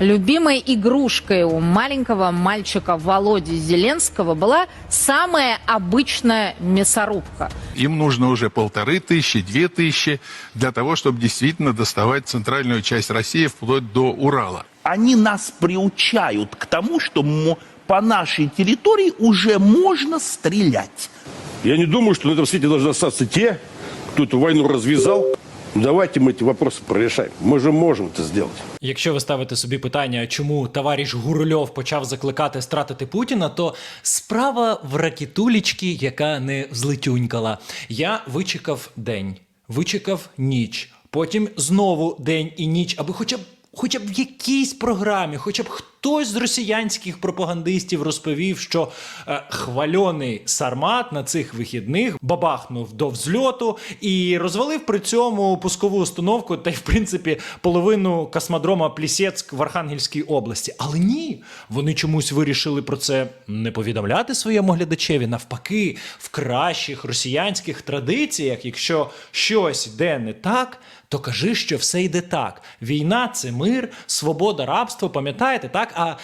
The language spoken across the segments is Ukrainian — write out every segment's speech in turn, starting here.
Любимой игрушкой у маленького мальчика Володи Зеленского была самая обычная мясорубка. Им нужно уже полторы тысячи, две тысячи для того, чтобы действительно доставать центральную часть России вплоть до Урала. Они нас приучают к тому, что мо- по нашей территории уже можно стрелять. Я не думаю, что на этом свете должны остаться те, кто эту войну развязал. Давайте мы эти вопросы прорешаем. Мы же можем это сделать. Якщо ви ставите собі питання, чому товариш Гурульов почав закликати стратити Путіна, то справа в ракетулічці, яка не взлетюнькала. Я вичекав день, вичекав ніч, потім знову день і ніч, аби хоча б. Хоча б в якійсь програмі, хоча б хтось з росіянських пропагандистів розповів, що е, хвальоний сармат на цих вихідних бабахнув до взльоту і розвалив при цьому пускову установку та й в принципі половину космодрома Плісецьк в Архангельській області. Але ні, вони чомусь вирішили про це не повідомляти своєму глядачеві. Навпаки, в кращих росіянських традиціях, якщо щось йде не так. То кажи, що все йде так. Війна це мир, свобода, рабство. Пам'ятаєте, так? А е,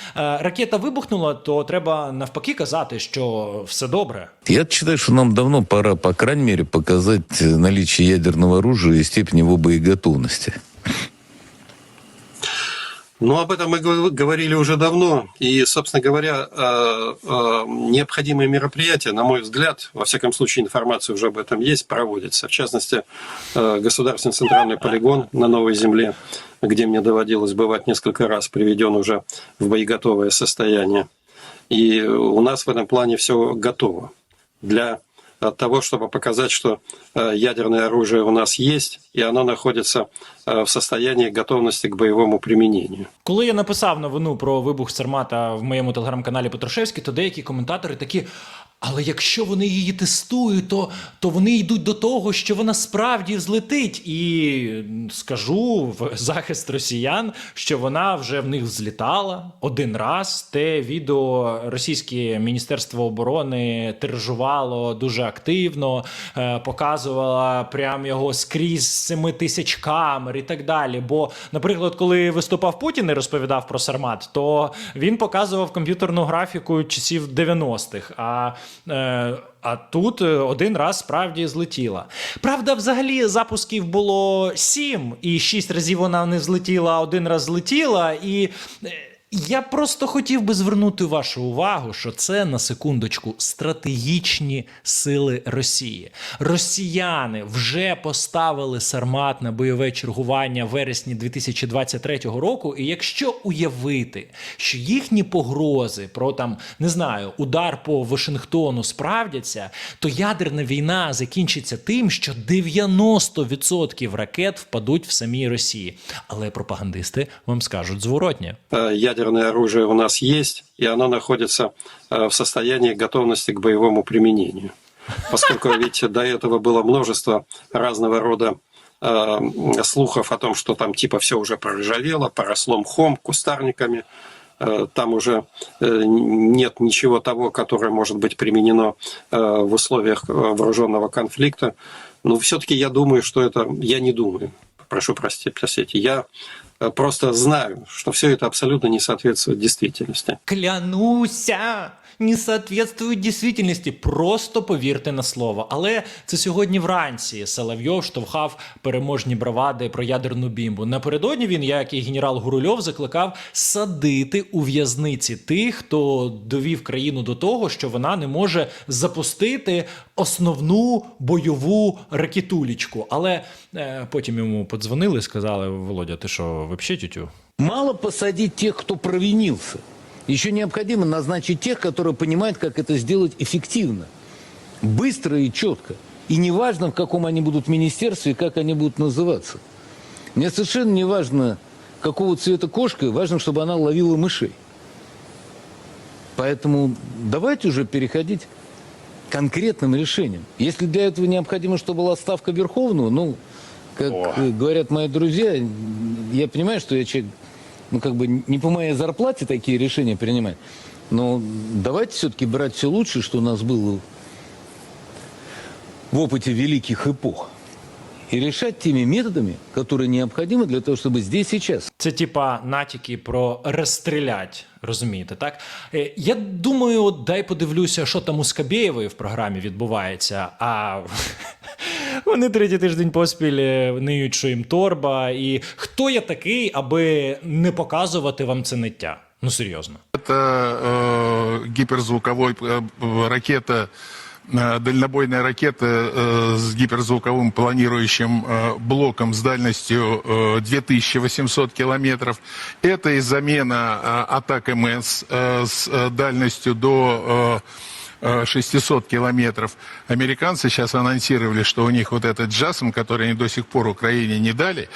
ракета вибухнула, то треба навпаки казати, що все добре. Я вважаю, що нам давно пора, по крайней мере, показати э, наличие ядерного оружия і степень его боеготовности. Ну, об этом мы гов- говорили уже давно. И, собственно говоря, э, э, необходимые мероприятия, на мой взгляд, во всяком случае, информация уже об этом есть, проводятся. В частности, э, государственный центральный полигон на Новой Земле, где мне доводилось бывать несколько раз, приведен уже в боеготовое состояние. И у нас в этом плане все готово для э, того, чтобы показать, что э, ядерное оружие у нас есть, и оно находится э, в состоянии готовности к боевому применению. Коли я написав новину про вибух Сармата в моєму телеграм-каналі Петрушевський, то деякі коментатори такі. Але якщо вони її тестують, то, то вони йдуть до того, що вона справді взлетить. І скажу в захист росіян, що вона вже в них взлітала один раз. Те відео російське міністерство оборони тиражувало дуже активно, е, показувало прям його скрізь 7 тисяч камер і так далі. Бо, наприклад, коли виступав Путін і розповідав про Сармат, то він показував комп'ютерну графіку часів 90-х. А, а тут е, один раз справді злетіла. Правда, взагалі запусків було сім, і шість разів вона не злетіла, один раз злетіла. І. е, я просто хотів би звернути вашу увагу, що це на секундочку стратегічні сили Росії. Росіяни вже поставили Сармат на бойове чергування в вересні 2023 року. І якщо уявити, що їхні погрози про там не знаю удар по Вашингтону справдяться, то ядерна війна закінчиться тим, що 90% ракет впадуть в самій Росії. Але пропагандисти вам скажуть зворотнє. Ядерное оружие у нас есть, и оно находится э, в состоянии готовности к боевому применению. Поскольку ведь до этого было множество разного рода э, слухов о том, что там типа все уже проржавело, поросло мхом, кустарниками, Э, там уже нет ничего того, которое может быть применено в условиях вооруженного конфликта. Но все-таки я думаю, что это... Я не думаю, прошу прости- простите, я просто знаю, что все это абсолютно не соответствует действительности. Клянуся, не соответствують дійсності. Просто повірте на слово. Але це сьогодні вранці Соловйов штовхав переможні бравади про ядерну бімбу. Напередодні він, як і генерал Гурульов, закликав садити у в'язниці тих, хто довів країну до того, що вона не може запустити основну бойову ракетулічку. Але е, потім йому подзвонили і сказали: Володя, ти що, взагалі тютю? Мало посадить тех, кто провинился. Еще необходимо назначить тех, которые понимают, как это сделать эффективно, быстро и четко. И неважно, в каком они будут министерстве и как они будут называться. Мне совершенно не важно, какого цвета кошка, важно, чтобы она ловила мышей. Поэтому давайте уже переходить к конкретным решениям. Если для этого необходимо, чтобы была ставка Верховного, ну, как э, говорят мои друзья, я понимаю, что я человек, ну, как бы не по моей зарплате такие решения принимать, но давайте все-таки брать все лучшее, что у нас было в опыте великих эпох. и решать теми методами, которые необходимы для того, чтобы здесь сейчас Це типа натяки про розстрілять, розумієте, так? Е, Я думаю, от дай подивлюся, що там у Скабєєвої в програмі відбувається. А вони третій тиждень поспіль е, ниють, що їм торба. І хто я такий, аби не показувати вам це ниття? Ну серйозно. Это э, гиперзвуковой э, ракета, э, дальнобойная ракета э, с гиперзвуковым планирующим э, блоком с дальностью э, 2800 километров. Это и замена э, атак МС э, с э, дальностью до э, э, 600 километров. Американцы сейчас анонсировали, что у них вот этот JASM, который они до сих пор Украине не дали,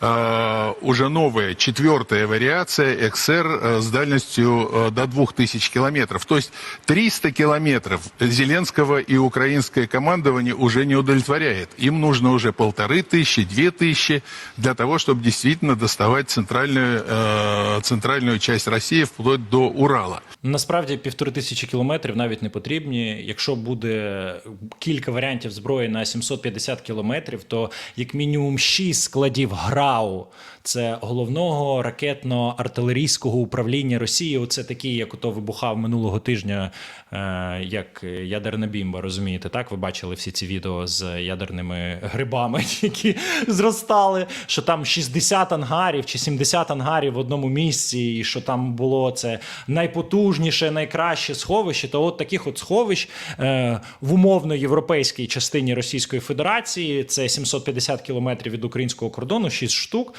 э, уже новая, четвертая вариация XR э, с дальностью э, до 2000 километров. То есть 300 километров Зеленского и украинское командование уже не удовлетворяет. Им нужно уже полторы тысячи, две тысячи для того, чтобы действительно доставать центральную, э, центральную часть России вплоть до Урала. Насправді півтори тисячі кілометрів навіть не потрібні. Якщо буде кілька варіантів зброї на 750 кілометрів, то як мінімум 6 складів ГРАУ це головного ракетно-артилерійського управління Росії. Оце такі, як ото вибухав минулого тижня, е, як ядерна бімба. Розумієте, так? Ви бачили всі ці відео з ядерними грибами, які зростали. Що там 60 ангарів чи 70 ангарів в одному місці, і що там було це найпотужніше, найкраще сховище. То от таких от сховищ е, в умовно європейській частині Російської Федерації це 750 кілометрів від українського кордону, 6 штук.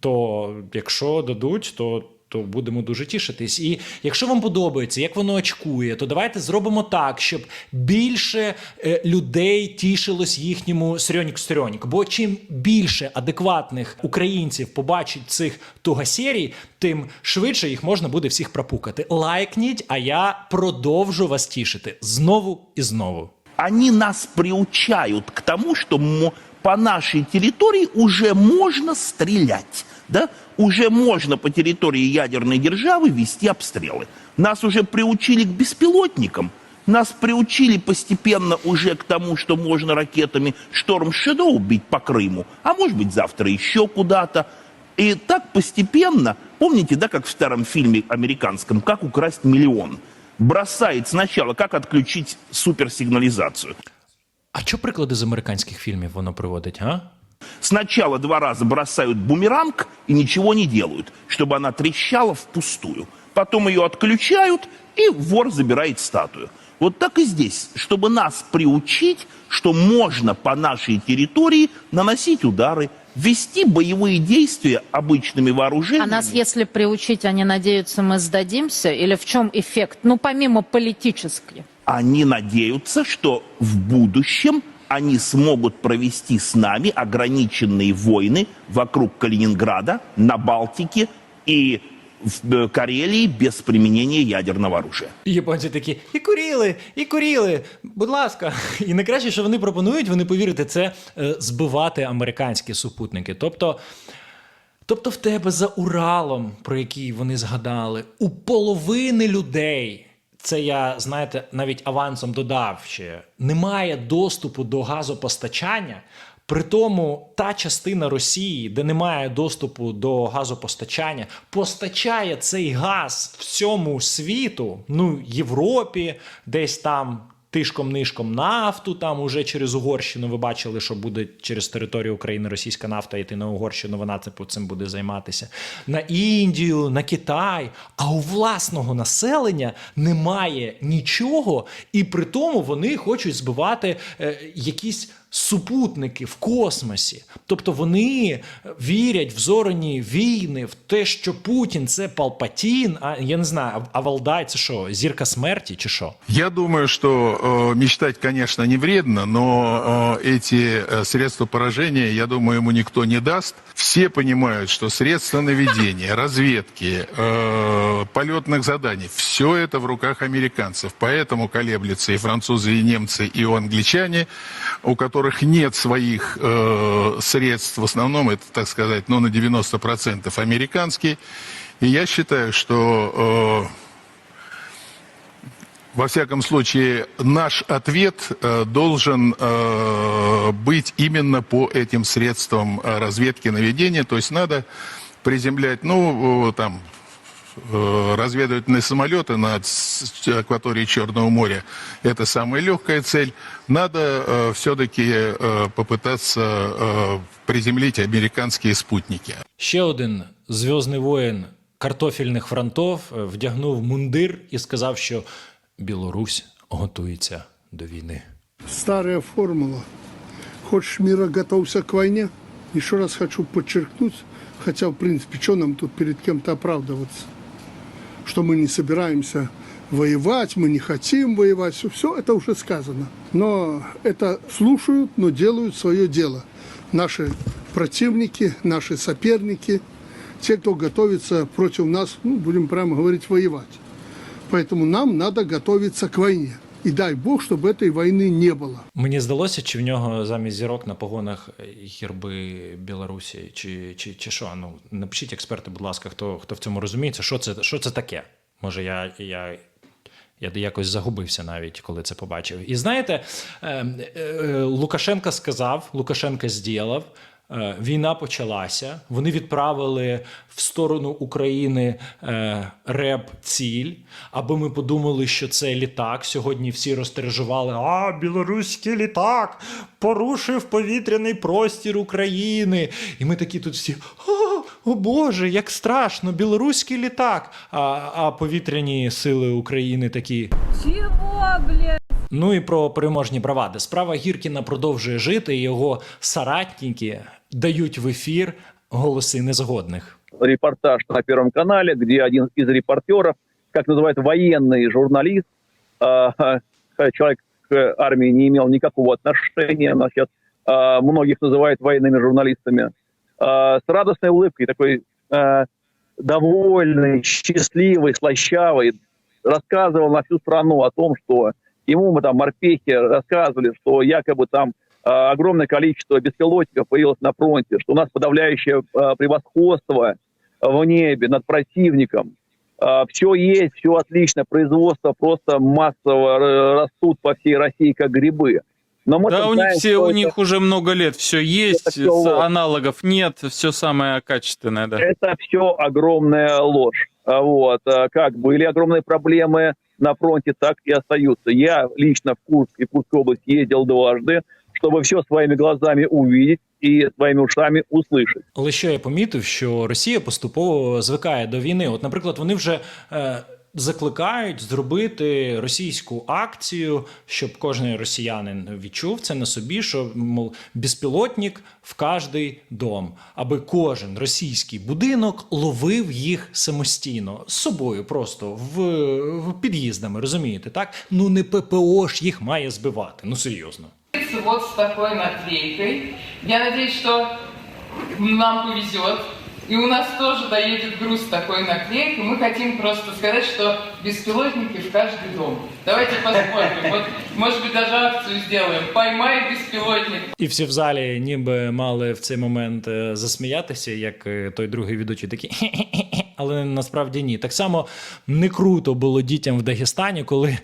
То якщо дадуть, то. То будемо дуже тішитись. І якщо вам подобається, як воно очкує, то давайте зробимо так, щоб більше е, людей тішилось їхньому срьонік срьонік. Бо чим більше адекватних українців побачить цих тугасерій, тим швидше їх можна буде всіх пропукати. Лайкніть, а я продовжу вас тішити знову і знову. Они нас приучают к тому, что по нашей территории уже можно стрелять. Да? Уже можно по территории ядерной державы вести обстрелы. Нас уже приучили к беспилотникам. Нас приучили постепенно уже к тому, что можно ракетами Шторм Shadow бить по Крыму, а может быть завтра еще куда-то. И так постепенно, помните, да, как в старом фильме американском, как украсть миллион? Бросает сначала, как отключить суперсигнализацию. А що приклади з американських фільмів воно приводить, а? Сначала два раза бросают бумеранг и ничего не делают, чтобы она трещала впустую. Потом ее отключают, и вор забирает статую. Вот так и здесь, чтобы нас приучить, что можно по нашей территории наносить удары, вести боевые действия обычными А вооружениями. нас, если приучить, они надеются, мы сдадимся? Или в чем эффект? Ну, помимо политических. Они надеются, что в будущем они смогут провести с нами ограниченные войны вокруг Калининграда, на Балтике и в э, Карелии без применения ядерного оружия. І японці такі і куріли, і куріли. Будь ласка. І найкраще, що вони пропонують, вони повірите, це е, збивати американські супутники. Тобто. Тобто в тебе за Уралом, про який вони згадали, у половини людей, це я, знаєте, навіть авансом додав ще, немає доступу до газопостачання. При тому та частина Росії, де немає доступу до газопостачання, постачає цей газ всьому світу, ну Європі, десь там тишком-нишком нафту. Там уже через Угорщину ви бачили, що буде через територію України російська нафта йти на Угорщину. Вона цим буде займатися. На Індію, на Китай. А у власного населення немає нічого, і при тому вони хочуть збивати е, якісь. Супутники в космосі, тобто вони вірять в зорені війни, в те, що Путін це Палпатін, а я не знаю, а Валдай це що, зірка смерті чи що? Я думаю, что э, мечтать, конечно, не вредно, но э, эти э, средства поражения, я думаю, ему никто не даст. Все понимают, что средства наведения, разведки, э, полетных заданий, все это в руках американцев. Поэтому колеблются и французы, и немцы, и англичане, у которых нет своих э, средств. В основном это, так сказать, ну, на 90% американские. И я считаю, что... э, во всяком случае, наш ответ э, должен э, быть именно по этим средствам э, разведки наведения. То есть надо приземлять, ну, там, разведывательные самолеты над с- акваторией Черного моря. Это самая легкая цель. Надо все-таки попытаться э, приземлить американские спутники. Ще один зв'язний воїн картофельних фронтов е, вдягнув мундир і сказав, що Білорусь готується до війни. Старая формула. Хочешь мира, готовься к войне. Еще раз хочу подчеркнуть, хотя, в принципе, что нам тут перед кем-то оправдываться? Что мы не собираемся воевать, мы не хотим воевать, все, все это уже сказано. Но это слушают, но делают свое дело. Наши противники, наши соперники, те, кто готовится против нас, ну, будем прямо говорить, воевать. Поэтому нам надо готовиться к войне. И дай Бог, чтобы этой войны не было. Мені здалося, чи в нього замість зірок на погонах герби Білорусі, чи, чи, чи що? Ну напишіть експерти, будь ласка, хто, хто в цьому розуміється, що це, що це таке? Може, я, я, я якось загубився навіть, коли це побачив. І знаєте, е, е, Лукашенка сказав, Лукашенка зділав. е, Війна почалася. Вони відправили в сторону України е, реп ціль, аби ми подумали, що це літак. Сьогодні всі розтережували: а білоруський літак порушив повітряний простір України. І ми такі тут всі. О Боже, як страшно! Білоруський літак. А, а повітряні сили України такі. Чего, блядь? Ну і про переможні бравади. Справа Гіркіна продовжує жити, і його соратники дають в ефір голоси незгодних. репортаж на Первом канале, где один из репортеров, как называют военный журналист, э, э, человек к армии не имел никакого отношения, но сейчас э, многих называют военными журналистами, э, с радостной улыбкой, такой э, довольный, счастливый, слащавый, рассказывал на всю страну о том, что ему мы там морпехи рассказывали, что якобы там э, огромное количество беспилотников появилось на фронте, что у нас подавляющее э, превосходство в небе над противником. все есть, все отлично, производство просто массово растут по всей России как грибы. Но мы Да, у них все, у них уже много лет все есть, всё ложь. аналогов нет, все самое качественное, да. Это все огромная ложь. А Вот. а Как были огромные проблемы на фронте, так и остаются. Я лично в Курск и Курскую область ездил дважды, чтобы все своими глазами увидеть и своими ушами услышать. Але що я помітив, що Росія поступово звикає до війни. От, наприклад, вони вже е, закликають зробити російську акцію, щоб кожен росіянин відчув це на собі, що мов безпілотник в кожний дом, аби кожен російський будинок ловив їх самостійно з собою, просто в, в під'їздами, розумієте? Так ну не ППО ж їх має збивати. Ну серйозно. Вот с такой наклейкой. Я надеюсь, что нам повезет. И у нас тоже доедет груз с такой наклейкой. Мы хотим просто сказать, что беспилотники в каждый дом. Давайте посмотрим. Вот, может быть, даже акцию сделаем. Поймай беспилотник. І всі в залі ніби мали в цей момент е, засміятися, як е, той другий ведучий такий, «Хе-хе-хе-хе». але насправді ні. Так само не круто було дітям в Дагестані, коли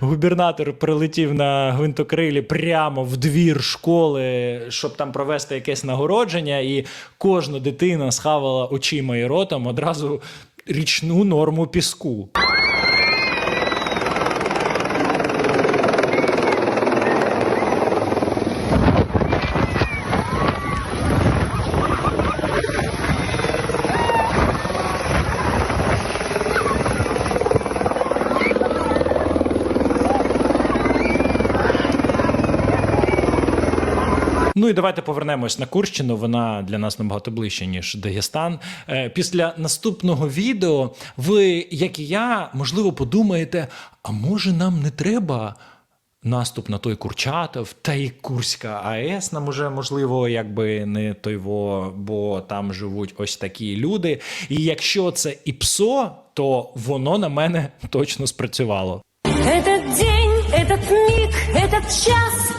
губернатор прилетів на гвинтокрилі прямо в двір школи, щоб там провести якесь нагородження, і кожна дитина схавала очима і ротом одразу річну норму піску. Ну і давайте повернемось на Курщину. Вона для нас набагато ближче, ніж Дагестан. Е, Після наступного відео ви, як і я, можливо, подумаєте: а може нам не треба наступ на той Курчатов та й Курська АЕС нам уже можливо, якби не той во, бо там живуть ось такі люди. І якщо це ІПСО, то воно на мене точно спрацювало. Этот день, этот миг, этот час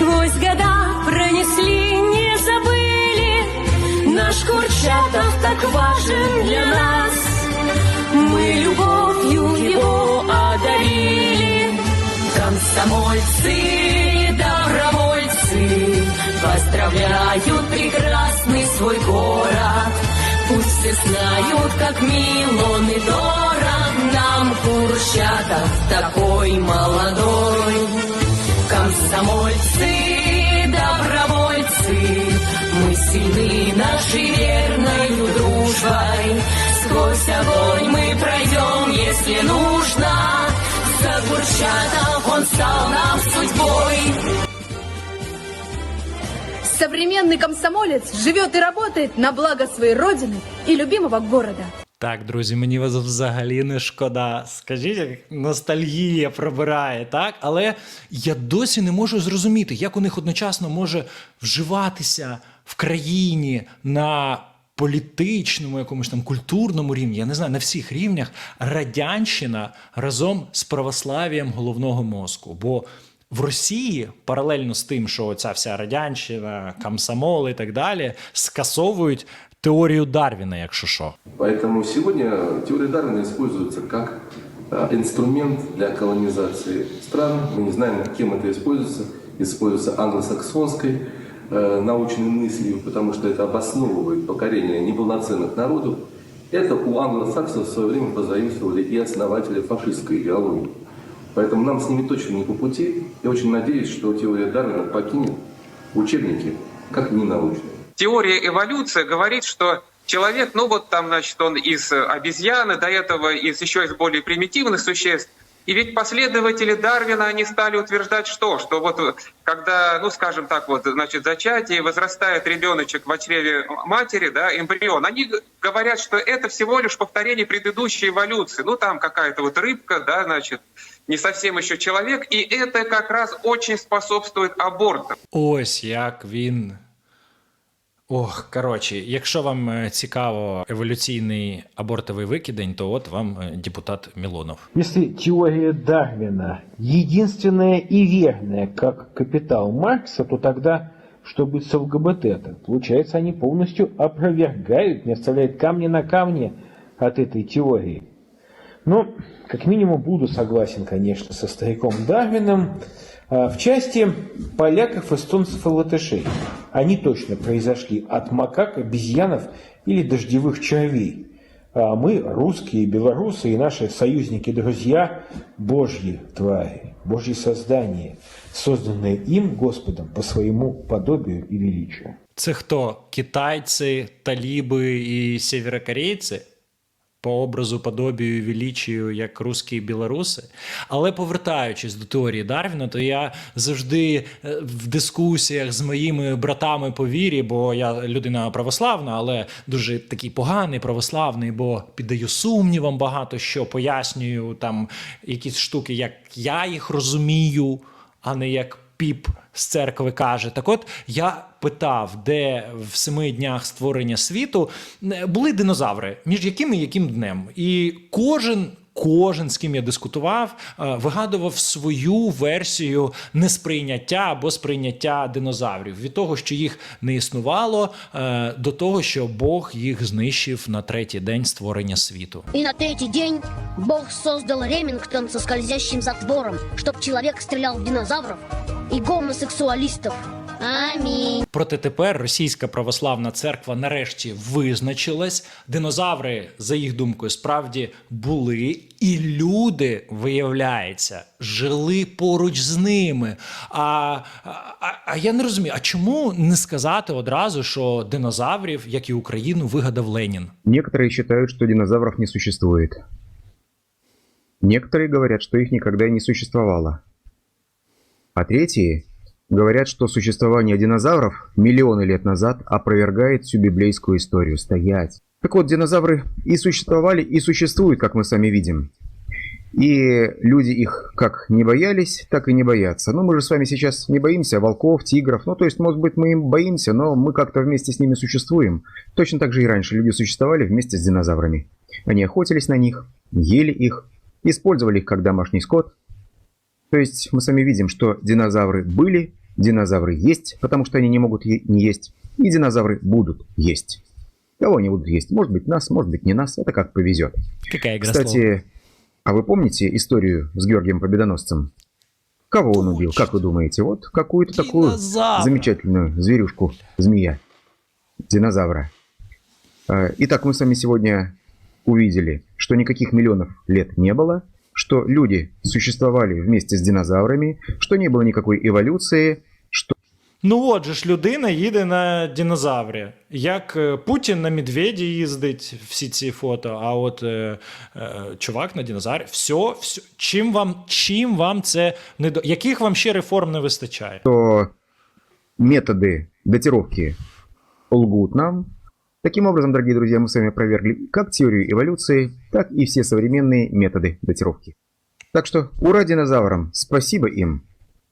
Сквозь года Курчатов так важен для нас. Мы любовью его одарили. Комсомольцы, добровольцы Поздравляют прекрасный свой город. Пусть все знают, как мил он и дорог Нам Курчатов такой молодой. Комсомольцы, сильны нашей верной дружбой Сквозь огонь мы пройдем, если нужно За Курчатов он стал нам судьбой Современный комсомолец живет и работает на благо своей родины и любимого города. Так, друзі, мені вас взагалі не шкода. Скажіть, як ностальгія пробирає, так? Але я досі не можу зрозуміти, як у них одночасно може вживатися в країні на політичному, якомусь там культурному рівні, я не знаю, на всіх рівнях радянщина разом з православ'ям головного мозку. Бо в Росії паралельно з тим, що ця вся радянщина, комсомол і так далі, скасовують теорію Дарвіна, якщо що. Поэтому сегодня теория Дарвина используется как э, инструмент для колонизации стран. Мы не знаем, кем это используется. Используется англосаксонской э, научной мыслью, потому что это обосновывает покорение неполноценных народов. Это у англосаксов в свое время позаимствовали и основатели фашистской идеологии. Поэтому нам с ними точно не по пути. Я очень надеюсь, что теория Дарвина покинет учебники как ненаучные. теория эволюции говорит, что человек, ну вот там, значит, он из э, обезьяны, до этого из еще из более примитивных существ. И ведь последователи Дарвина, они стали утверждать что? Что вот э, когда, ну скажем так, вот, значит, зачатие, возрастает ребеночек в чреве матери, да, эмбрион, они говорят, что это всего лишь повторение предыдущей эволюции. Ну там какая-то вот рыбка, да, значит, не совсем еще человек, и это как раз очень способствует абортам. Ось як він. Ох, коротше, якщо вам е, цікаво еволюційний абортовий викидень, то от вам е, депутат Мілонов. Если теория Дарвина единственная и верная, как капитал Маркса, то тогда что быть с ЛГБТ-то? Получается, они полностью опровергают, не оставляют камня на камне от этой теории. Ну, как минимум, буду согласен, конечно, со стариком Дарвином а, в части поляков, эстонцев и латышей. Они точно произошли от макак, обезьянов или дождевых червей. А мы, русские, белорусы и наши союзники-друзья, божьи твари, божьи создания, созданные им, Господом, по своему подобию и величию. Це хто? Китайці, таліби і сєвєрокорейці? По образу, подобію, величію, як русські і білоруси. Але повертаючись до теорії Дарвіна, то я завжди е, в дискусіях з моїми братами по вірі, бо я людина православна, але дуже такий поганий православний, бо піддаю сумнівам багато що пояснюю там якісь штуки, як я їх розумію, а не як піп з церкви каже. Так от я питав, де в семи днях створення світу були динозаври, між яким і яким днем. І кожен. Кожен, з ким я дискутував, е, вигадував свою версію несприйняття або сприйняття динозаврів від того, що їх не існувало, е, до того, що Бог їх знищив на третій день створення світу. И на третий день Бог создал Ремингтон со скользящим затвором, чтоб человек стрелял в динозавров и гомосексуалистов. Аминь. Проте тепер російська православна церква нарешті визначилась. Динозаври, за їх думкою, справді були, і люди, виявляється, жили поруч з ними. А, а, а я не розумію, а чому не сказати одразу, що динозаврів, як і Україну, вигадав Ленін? Некоторые считают, что динозавров не существует. Некоторые говорят, что их никогда и не существовало. А третьи говорят, что существование динозавров миллионы лет назад опровергает всю библейскую историю. Стоять. Так вот, динозавры и существовали, и существуют, как мы сами видим. И люди их как не боялись, так и не боятся. Но мы же с вами сейчас не боимся волков, тигров. Ну, то есть, может быть, мы им боимся, но мы как-то вместе с ними существуем. Точно так же и раньше люди существовали вместе с динозаврами. Они охотились на них, ели их, использовали их как домашний скот. То есть мы сами видим, что динозавры были, динозавры есть, потому что они не могут не есть, и динозавры будут есть. Кого они будут есть? Может быть нас, может быть не нас, это как повезет. Какая игра? Кстати, а вы помните историю с Георгием Победоносцем? Кого он убил, как вы думаете? Вот какую-то такую замечательную зверюшку, змея, динозавра. Э, Итак, мы с вами сегодня увидели, что никаких миллионов лет не было, что люди существовали вместе с динозаврами, что не было никакой эволюции, что Ну от же ж людина їде на динозаврі. Як е, Путін на медведі їздить, всі ці фото, а от е, е, чувак на динозаврі. Все, все. Чим вам, чим вам це не до. Яких вам ще реформ не вистачає? что методы датировки лгут нам. Таким образом, дорогие друзья, мы с вами опровергли как теорию эволюции, так и все современные методы датировки. Так что ура динозаврам, спасибо им.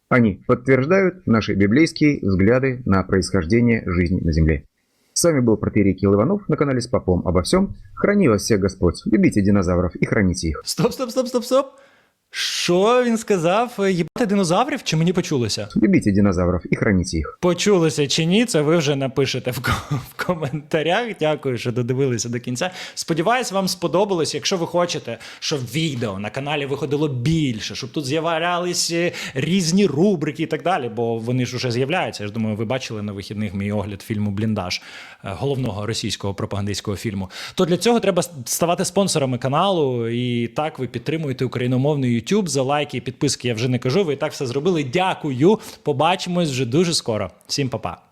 Они подтверждают наши библейские взгляды на происхождение жизни на Земле. С вами был протерей Кирилл Иванов на канале с Попом обо всем. Храни вас всех Господь. Любите динозавров и храните их. Стоп, стоп, стоп, стоп, стоп. Що він сказав? Е, Їбати динозаврів чи мені почулося? Любите динозавров и храните их. Почулося чи ні, це ви вже напишете в, ко- в коментарях. Дякую, що додивилися до кінця. Сподіваюсь, вам сподобалось. Якщо ви хочете, щоб відео на каналі виходило більше, щоб тут з'являлися різні рубрики і так далі, бо вони ж уже з'являються. Я ж думаю, ви бачили на вихідних мій огляд фільму Бліндаж, е, головного російського пропагандистського фільму. То для цього треба ставати спонсорами каналу. І так ви підтримуєте україномовний YouTube за лайки і підписки. Я вже не кажу. Ви і так все зробили. Дякую. Побачимось вже дуже скоро. Всім па-па.